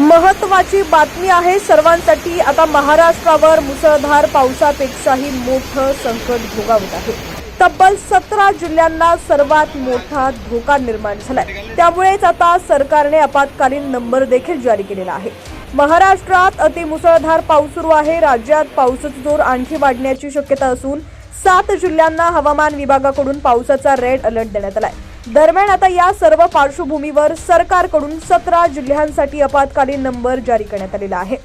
महत्वाची बातमी आहे सर्वांसाठी. आता महाराष्ट्रावर मुसळधार पावसापेक्षाही मोठं संकट भोगावत आहे. तब्बल सतरा जिल्ह्यांना सर्वात मोठा धोका निर्माण झालाय. त्यामुळेच आता सरकारने आपत्कालीन नंबर देखील जारी केलेला आहे. महाराष्ट्रात अतिमुसळधार पाऊस सुरू आहे. राज्यात पावसाचा जोर आणखी वाढण्याची शक्यता असून सात जिल्ह्यांना हवामान विभागाकडून पावसाचा रेड अलर्ट देण्यात आलाय. दरम्यान आता या सर्व पार्श्वभूमीवर सरकारकडून सतरा जिल्ह्यांसाठी आपत्कालीन नंबर जारी करण्यात आलेला आहे.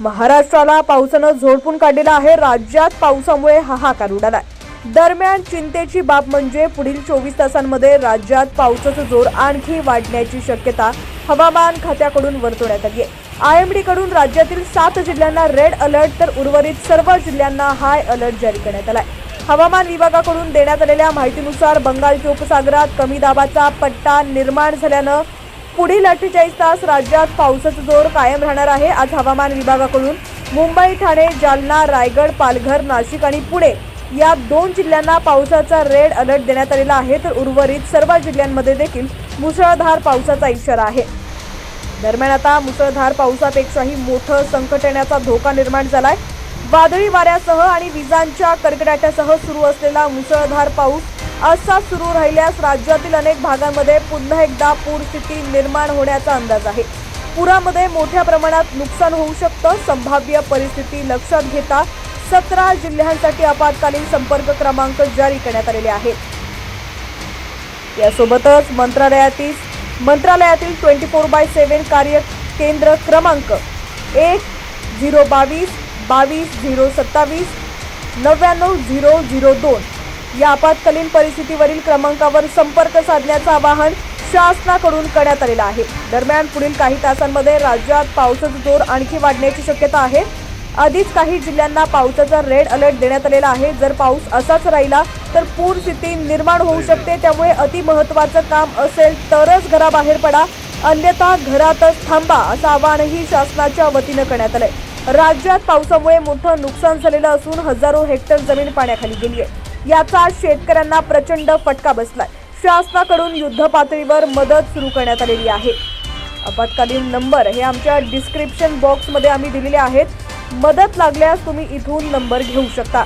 महाराष्ट्राला पावसानं झोडपून काढलेला आहे. राज्यात पावसामुळे हाहाकार उडालाय. दरम्यान चिंतेची बाब म्हणजे पुढील चोवीस तासांमध्ये राज्यात पावसाचा जोर आणखी वाढण्याची शक्यता हवामान खात्याकडून वर्तवण्यात आली आहे. आय एम डीकडून राज्यातील सात जिल्ह्यांना रेड अलर्ट तर उर्वरित सर्व जिल्ह्यांना हाय अलर्ट जारी करण्यात आला आहे हवामान विभागाकडून देण्यात आलेल्या माहितीनुसार बंगालच्या उपसागरात कमी दाबाचा पट्टा निर्माण झाल्यानं पुढील अठ्ठेचाळीस तास राज्यात पावसाचा जोर कायम राहणार आहे. आज हवामान विभागाकडून मुंबई ठाणे जालना रायगड पालघर नाशिक आणि पुणे या दोन जिल्ह्यांना पावसाचा रेड अलर्ट देण्यात आलेला आहे. तर उर्वरित सर्व जिल्ह्यांमध्ये देखील मुसळधार पावसाचा इशारा आहे. दरम्यान आता मुसळधार पावसापेक्षाही मोठं संकट येण्याचा धोका निर्माण झाला आहे वादळी वाऱ्यासह आणि विजांच्या कडकडाटासह सुरू असलेला मुसळधार पाऊस असा सुरू राहिल्यास राज्यातील अनेक भागांमध्ये पुन्हा एकदा पूरस्थिती निर्माण होण्याचा अंदाज आहे. पुरामध्ये मोठ्या प्रमाणात नुकसान होऊ शकतं संभाव्य परिस्थिती लक्षात घेता सतरा जिल्ह्यांसाठी आपत्कालीन संपर्क क्रमांक जारी करण्यात आलेले आहेत. यासोबतच मंत्रालयातील मंत्रालयातील ट्वेंटी फोर बाय सेव्हन कार्य केंद्र क्रमांक एक झिरो बावीस बावीस झिरो सत्तावीस नव्याण्णव झिरो झिरो दोन या आपत्कालीन परिस्थितीवरील क्रमांकावर संपर्क साधण्याचं आवाहन शासनाकडून करण्यात आलेलं आहे. दरम्यान पुढील काही तासांमध्ये राज्यात पावसाचा जोर आणखी वाढण्याची शक्यता आहे. आधीच काही जिल्ह्यांना पावसाचा रेड अलर्ट देण्यात आलेला आहे. जर पाऊस असाच राहिला तर पूर स्थिती निर्माण होऊ शकते. त्यामुळे अतिमहत्वाचं काम असेल तरच घराबाहेर पडा. अन्यथा घरातच थांबा असं आवाहनही शासनाच्या वतीनं करण्यात आलंय. राज्यात पावसामुळे मोठं नुकसान झालेलं असून हजारो हेक्टर जमीन पाण्याखाली गेली आहे. याचा शेतकऱ्यांना प्रचंड फटका बसलाय. शासनाकडून युद्ध पातळीवर मदत सुरू करण्यात आलेली आहे. आपत्कालीन नंबर हे आमच्या डिस्क्रिप्शन बॉक्समध्ये आम्ही दिलेले आहेत. मदत लागल्यास तुम्ही इथून नंबर घेऊ शकता.